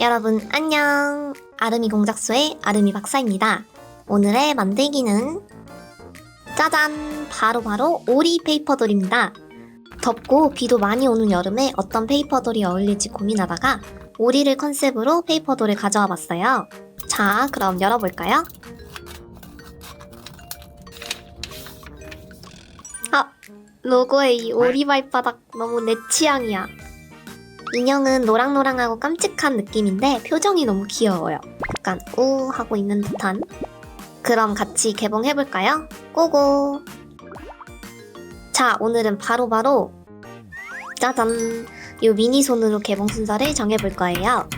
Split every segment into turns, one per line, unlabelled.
여러분 안녕. 아름이 공작소의 아름이 박사입니다. 오늘의 만들기는 짜잔 바로바로 오리 페이퍼돌입니다. 덥고 비도 많이 오는 여름에 어떤 페이퍼돌이 어울릴지 고민하다가 오리를 컨셉으로 페이퍼돌을 가져와 봤어요. 자, 그럼 열어볼까요? 아, 로고의 이 오리 발바닥 너무 내 취향이야. 인형은 노랑노랑하고 깜찍한 느낌인데 표정이 너무 귀여워요. 약간 우 하고 있는 듯한. 그럼 같이 개봉해볼까요? 고고! 자, 오늘은 바로 바로 짜잔! 요 미니 손으로 개봉 순서를 정해볼 거예요.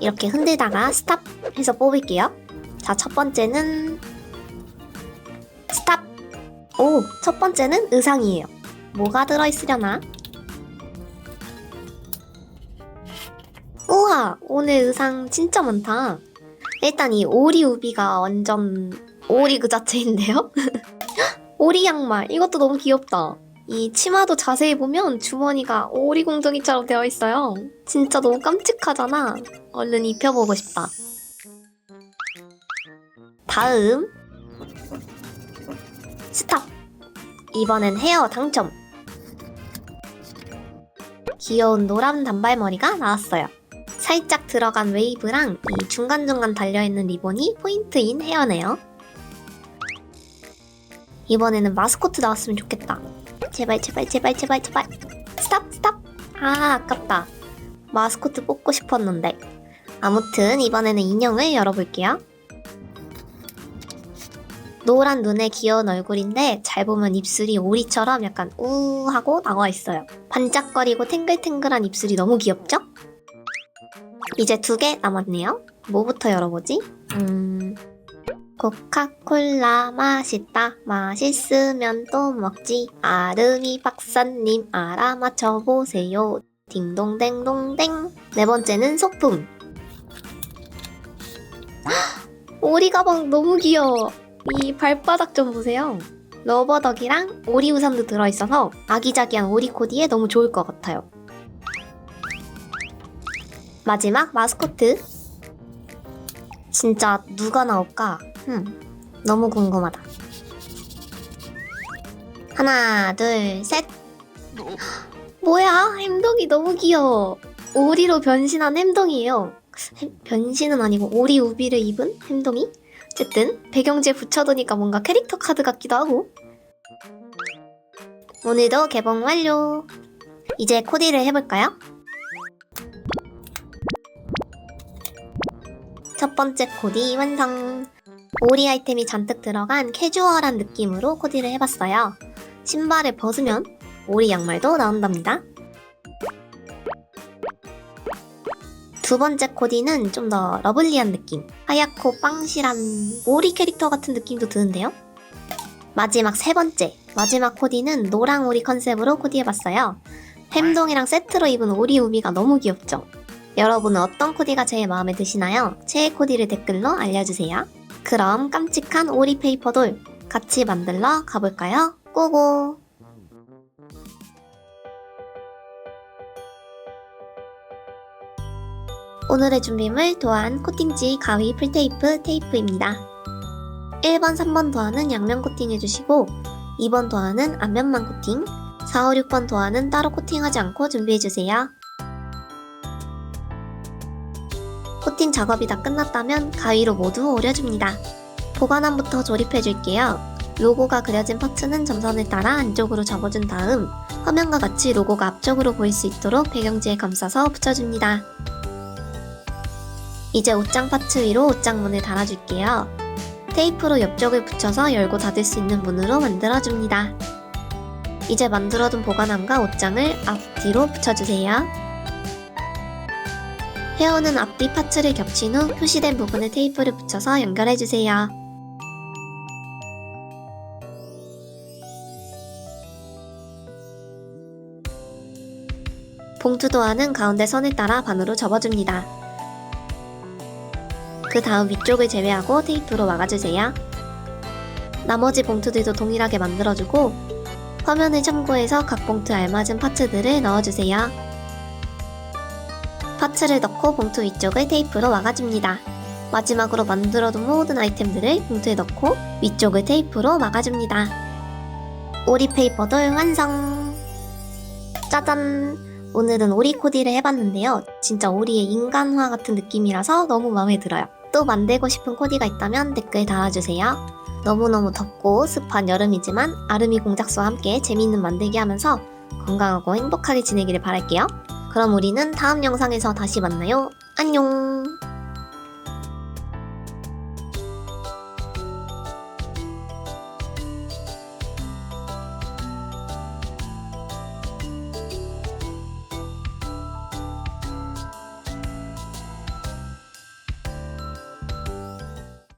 이렇게 흔들다가 스탑 해서 뽑을게요. 자, 첫 번째는 스탑! 오, 첫 번째는 의상이에요. 뭐가 들어있으려나? 오늘 의상 진짜 많다. 일단 이 오리 우비가 완전 오리 그 자체인데요? 오리 양말, 이것도 너무 귀엽다. 이 치마도 자세히 보면 주머니가 오리 공둥이처럼 되어 있어요. 진짜 너무 깜찍하잖아. 얼른 입혀보고 싶다. 다음. 스탑. 이번엔 헤어 당첨. 귀여운 노란 단발머리가 나왔어요. 살짝 들어간 웨이브랑 이 중간중간 달려있는 리본이 포인트인 헤어네요. 이번에는 마스코트 나왔으면 좋겠다. 제발 제발 제발 제발 제발 스탑 스탑 아 아깝다 마스코트 뽑고 싶었는데 아무튼 이번에는 인형을 열어볼게요 노란 눈에 귀여운 얼굴인데 잘 보면 입술이 오리처럼 약간 우하고 나와 있어요 반짝거리고 탱글탱글한 입술이 너무 귀엽죠? 이제 두 개 남았네요. 뭐부터 열어보지? 음... 코카콜라 맛있다. 맛있으면 또 먹지. 아름이 박사님 알아맞혀 보세요. 딩동댕동댕. 네 번째는 소품. 헉! 오리 가방 너무 귀여워. 이 발바닥 좀 보세요. 러버덕이랑 오리 우산도 들어있어서 아기자기한 오리 코디에 너무 좋을 것 같아요 마지막 마스코트 진짜 누가 나올까? 음, 너무 궁금하다. 하나, 둘, 셋. 뭐야? 햄동이 너무 귀여워. 오리로 변신한 햄동이에요. 햄- 변신은 아니고 오리 우비를 입은 햄동이? 어쨌든 배경지에 붙여두니까 뭔가 캐릭터 카드 같기도 하고. 오늘도 개봉 완료. 이제 코디를 해볼까요? 첫 번째 코디 완성! 오리 아이템이 잔뜩 들어간 캐주얼한 느낌으로 코디를 해봤어요. 신발을 벗으면 오리 양말도 나온답니다. 두 번째 코디는 좀 더 러블리한 느낌. 하얗고 빵실한 오리 캐릭터 같은 느낌도 드는데요. 마지막 세 번째. 마지막 코디는 노랑 오리 컨셉으로 코디해봤어요. 햄동이랑 세트로 입은 오리 우미가 너무 귀엽죠? 여러분은 어떤 코디가 제일 마음에 드시나요? 최애 코디를 댓글로 알려주세요. 그럼 깜찍한 오리 페이퍼 돌 같이 만들러 가볼까요? 고고! 오늘의 준비물 도안 코팅지 가위 풀테이프 테이프입니다. 1번, 3번 도안은 양면 코팅 해주시고 2번 도안은 앞면만 코팅 4, 5, 6번 도안은 따로 코팅하지 않고 준비해주세요. 코팅 작업이 다 끝났다면 가위로 모두 오려줍니다. 보관함부터 조립해줄게요. 로고가 그려진 파츠는 점선을 따라 안쪽으로 접어준 다음 화면과 같이 로고가 앞쪽으로 보일 수 있도록 배경지에 감싸서 붙여줍니다. 이제 옷장 파츠 위로 옷장 문을 달아줄게요. 테이프로 옆쪽을 붙여서 열고 닫을 수 있는 문으로 만들어줍니다. 이제 만들어둔 보관함과 옷장을 앞뒤로 붙여주세요. 헤어는 앞뒤 파츠를 겹친 후 표시된 부분에 테이프를 붙여서 연결해주세요. 봉투 도안은 가운데 선을 따라 반으로 접어줍니다. 그 다음 위쪽을 제외하고 테이프로 막아주세요. 나머지 봉투들도 동일하게 만들어주고 화면을 참고해서 각 봉투에 알맞은 파츠들을 넣어주세요. 파츠를 넣고 봉투 위쪽을 테이프로 막아줍니다. 마지막으로 만들어둔 모든 아이템들을 봉투에 넣고 위쪽을 테이프로 막아줍니다. 오리 페이퍼돌 완성! 짜잔! 오늘은 오리 코디를 해봤는데요. 진짜 오리의 인간화 같은 느낌이라서 너무 마음에 들어요. 또 만들고 싶은 코디가 있다면 댓글 달아주세요. 너무너무 덥고 습한 여름이지만 아름이 공작소와 함께 재미있는 만들기 하면서 건강하고 행복하게 지내기를 바랄게요. 그럼 우리는 다음 영상에서 다시 만나요. 안녕!